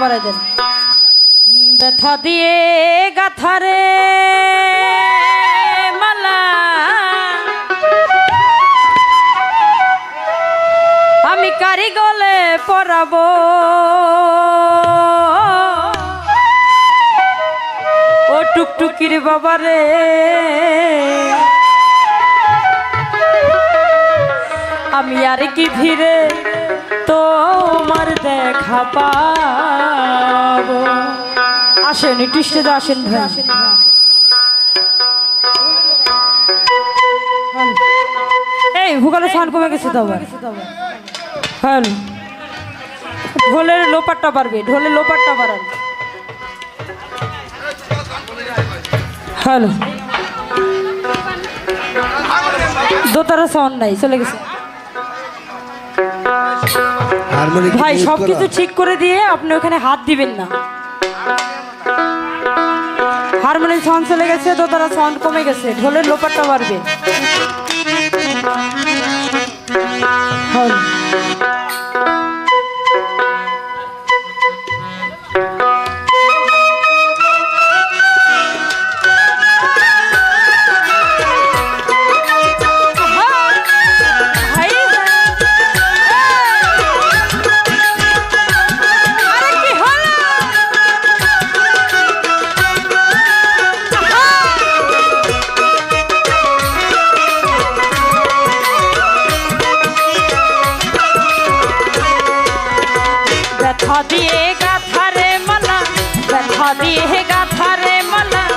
বাড়াই দেন। ব্যথা দিয়ে গাথারে মালা। আমি কারিগলে পরাবো। ও টুকটুকির বাবারে। আমি আর কি ভিড়ে তোমার দেখা পাবো। আসেন একটু স্টেজে আসেন ভাই। এই ভূগোলে সান কমে গেছে তো আবার। হ্যাঁ। ঢোলের লোপারটা পারবে ঢোলের লোপারটা বাড়ান হ্যালো। দোতারা সাউন্ড নাই চলে গেছে। ভাই সব কিছু ঠিক করে দিয়ে আপনি ওখানে হাত দিবেন না। হারমোনিয়াম সাউন্ড চলে গেছে তো তারা সাউন্ড কমে গেছে ঢোলের লোপারটা বাড়বে। ব্যথা দিয়ে গাথারে মালা ব্যথা দিয়ে গাথারে মালা।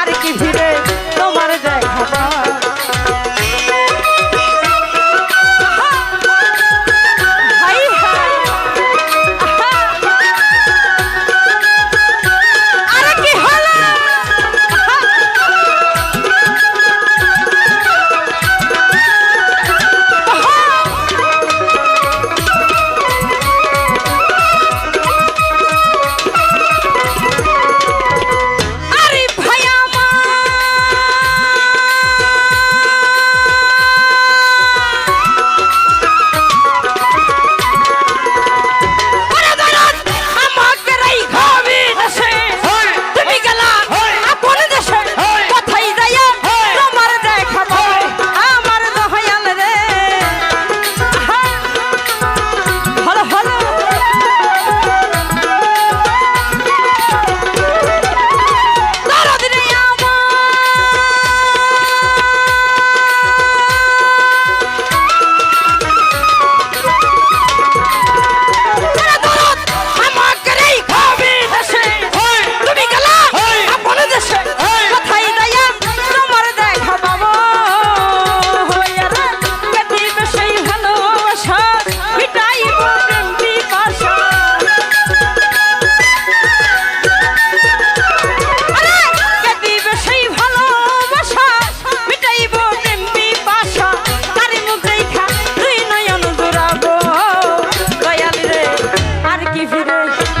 আর কি ফিরে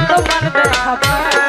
তোমার দেখা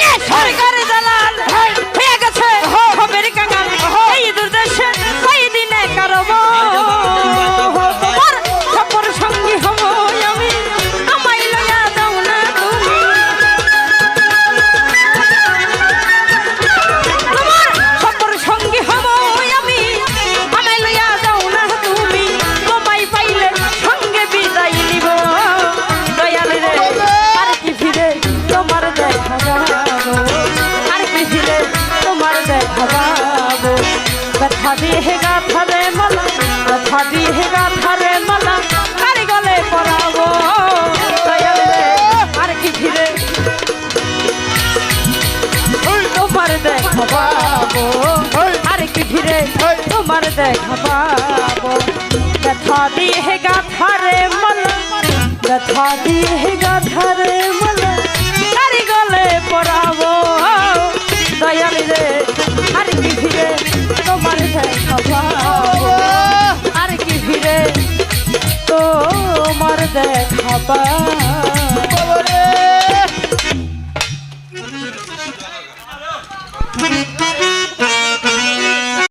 ভেঙে দেখা পাবো ব্যথা দিয়ে গাথারে মালা। ব্যথা দিয়ে গাথারে মালা। কারি গলে পরাবো দয়াল রে, আর কি ফিরে তোমার দেখা পাবো আর কি ফিরে তোমার দেখা পাবো